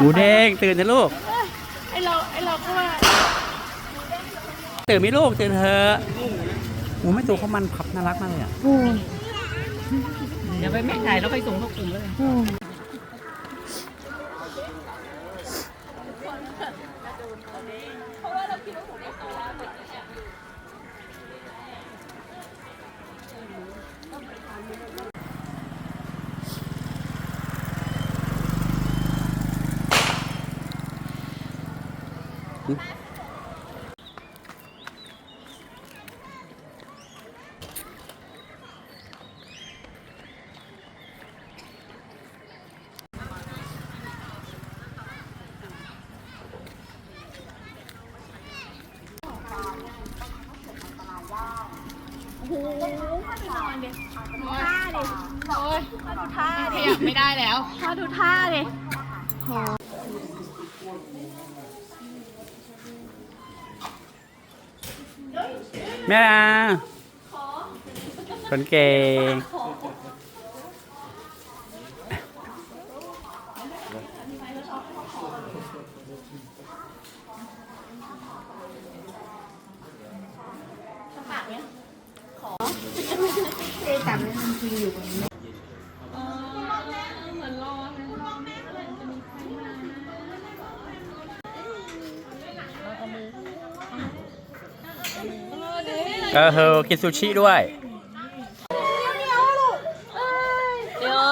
หมูแดงตื่นนะลูก ไอเราไอเราก็ว่าตื่นไหมลูกตื่นเถอะหมูไม่ตัวเขามันพับน่ารักมากเลยอะ เดี๋ยวไปแม่ถ่ายแล้วไปส่งเข้ากลุ่มเลย โอ้ยดูท่าขดิยับไม่ได้แล้วท่าดูท่าดิ แม่อาคนเก่งเหมือนรอนะรอแม่เมื่อไหร่จะมีใครมาเออ เดี๋ยวให้เลยเออเฮอกินซูชิด้วย เดี๋ยว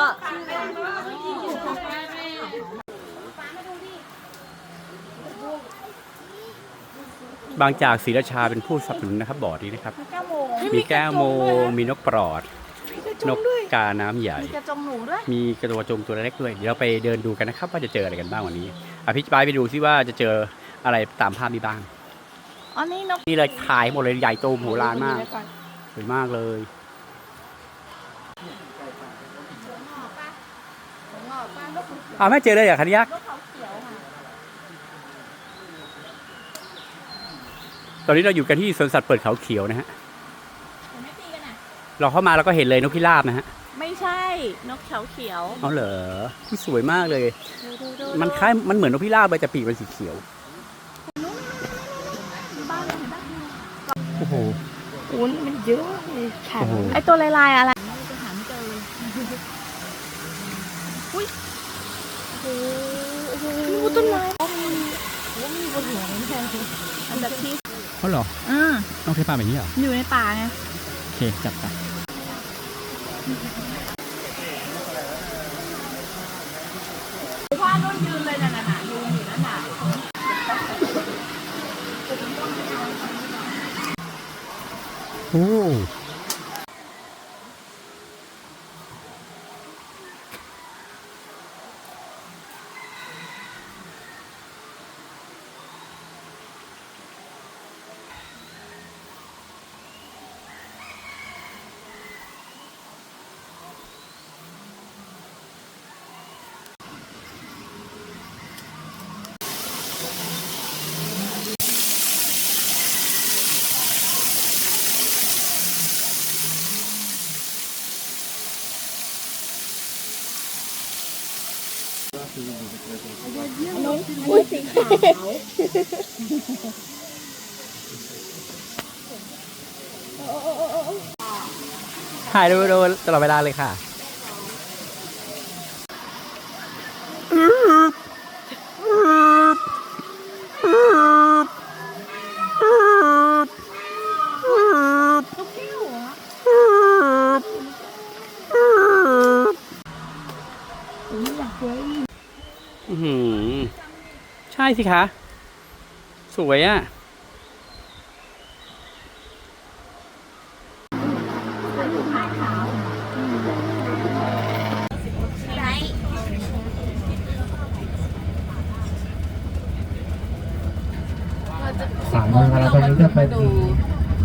บางจากศรีราชาเป็นผู้สนับสนุนนะครับบ่อนี้นะครับแก้วโมงมีแก้วโมงมีนกปลอด นกกาน้ำใหญ่ มีกระจงหนูด้วย มีกระตัวจงตัวเล็กด้วย เดี๋ยวเราไปเดินดูกันนะครับ ว่าจะเจออะไรกันบ้างวันนี้อะพี่ปายไปดูซิว่าจะเจออะไรตามภาพนี้บ้าง อ๋อนี่นกนี่เลยขายหมดเลยใหญ่โตมโหฬารมากสวยมากเลยอ้าวไม่เจอเลยเหรอคันยักษ์ตอนนี้เราอยู่กันที่สวนสัตว์เปิดเขาเขียวนะฮะเราเข้ามาเราก็เห็นเลยนกพิราบนะฮะ ไม่ใช่นกเขียวเขียว เอาเหรอสวยมากเลยดูดูดูมันคล้ายมันเหมือนนกพิราบเลยแต่ปีกเป็นสีเขียว บ้านเห็นปะ โอ้โหอุ้นมันเยอะเลยแข็งโอ้โหไอตัวลายๆอะไรจะหาไม่เจอเลยโอ้โหต้นไม้มีบนหัวนี่แค่อันดับที่เขาเหรออ่าน้องเคยปลาแบบนี้เหรอ อยู่ในป่าไง โอเค จับไปว่านุ่นยืนเลยน่ะน่ะยืนอยู่นั่นน่ะ โอ้ถ่ายดูดูตลอดเวลาเลยค่ะ อื้อหือใช่สิคะ สวยอะ สามวันแล้วตอนนี้จะเป็น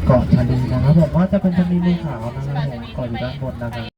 เกาะชะนีนะครับผมว่าจะเป็นชะนีมือขาวนะครับผมเกาะอยู่ด้านบนนะครับ